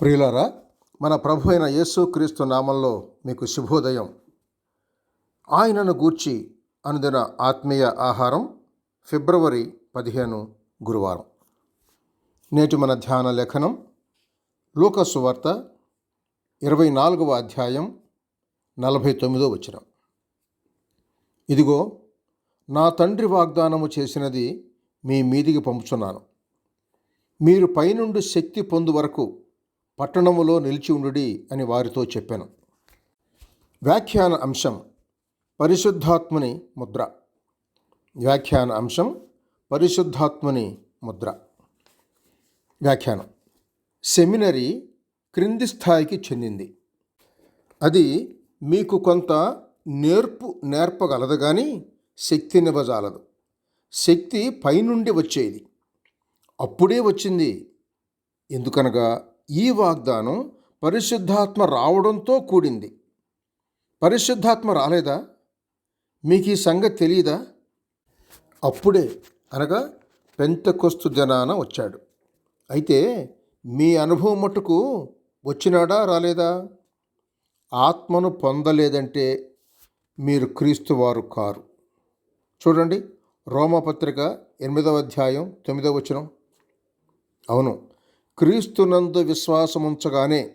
ప్రియులారా మన ప్రభు అయిన యేసుక్రీస్తు నామంలో మీకు శుభోదయం. ఆయనను గూర్చి అనుదిన ఆత్మీయ ఆహారం ఫిబ్రవరి పదిహేను గురువారం. నేటి మన ధ్యాన లేఖనం లూకసు వార్త ఇరవై నాలుగవ అధ్యాయం నలభై తొమ్మిదో వచ్చిన ఇదిగో నా తండ్రి వాగ్దానము చేసినది మీ మీదికి పంపుచున్నాను. మీరు పైనుండి శక్తి పొందు వరకు పట్టణములో నిలిచి ఉండుడి అని వారితో చెప్పాను. వ్యాఖ్యాన అంశం పరిశుద్ధాత్మని ముద్ర. వ్యాఖ్యాన అంశం పరిశుద్ధాత్మని ముద్ర. వ్యాఖ్యానం. సెమినరీ క్రింది స్థాయికి చెందింది. అది మీకు కొంత నేర్పు నేర్పగలదు కానీ శక్తినివ్వజాలదు శక్తి పైనుండి వచ్చేది. అప్పుడే వచ్చింది. ఎందుకనగా ఈ వాగ్దానం పరిశుద్ధాత్మ రావడంతో కూడింది. పరిశుద్ధాత్మ రాలేదా? మీకు ఈ సంగతి తెలియదా అప్పుడే అనగా పెంతకొస్తు జనాన వచ్చాడు. అయితే మీ అనుభవం మట్టుకు వచ్చినాడా రాలేదా? ఆత్మను పొందలేదంటే మీరు క్రీస్తు వారు కారు. చూడండి రోమపత్రిక ఎనిమిదవ అధ్యాయం తొమ్మిదవ వచనం. అవును క్రీస్తునందు విశ్వాసముంచగానే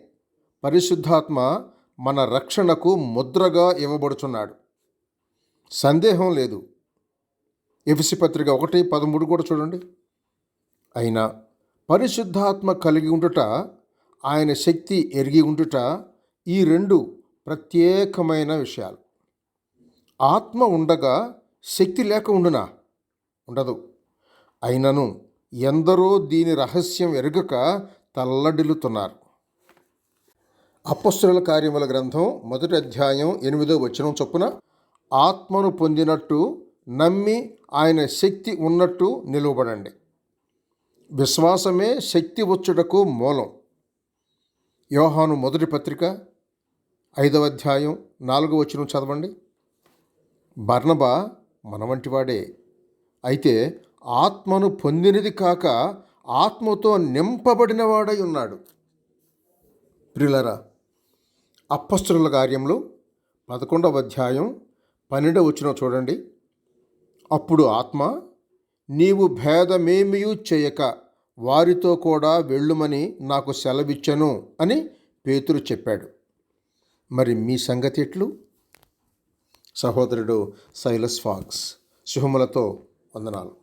పరిశుద్ధాత్మ మన రక్షణకు ముద్రగా ఇవ్వబడుచున్నాడు. సందేహం లేదు. ఎఫిసి పత్రిక ఒకటి పదమూడు కూడా చూడండి. అయినా పరిశుద్ధాత్మ కలిగి ఉండుట ఆయన శక్తి ఎరిగి ఉండుట ఈ రెండు ప్రత్యేకమైన విషయాలు. ఆత్మ ఉండగా శక్తి లేక ఉండునా? ఉండదు. అయినను ఎందరో దీని రహస్యం ఎరగక తల్లడిల్లుతున్నారు. అపస్సుల కార్యముల గ్రంథం మొదటి అధ్యాయం ఎనిమిదో వచనం చొప్పున ఆత్మను పొందినట్టు నమ్మి ఆయన శక్తి ఉన్నట్టు నిలువబడండి. విశ్వాసమే శక్తి వచ్చుటకు మూలం. యోహాను మొదటి పత్రిక ఐదవ అధ్యాయం నాలుగో వచనం చదవండి. బర్ణబా మన వంటివాడే అయితే ఆత్మను పొందినది కాక ఆత్మతో నింపబడినవాడై ఉన్నాడు. ప్రిలరా అప్పస్తుల కార్యంలో పదకొండవ అధ్యాయం పన్నెండవ వచ్చిన చూడండి. అప్పుడు ఆత్మ నీవు భేదమేమియూ చేయక వారితో కూడా వెళ్ళుమని నాకు సెలవిచ్చను అని పేతురు చెప్పాడు. మరి మీ సంగతి ఎట్లు? సహోదరుడు సైలస్ ఫాక్స్ శుభములతో వందనాలు.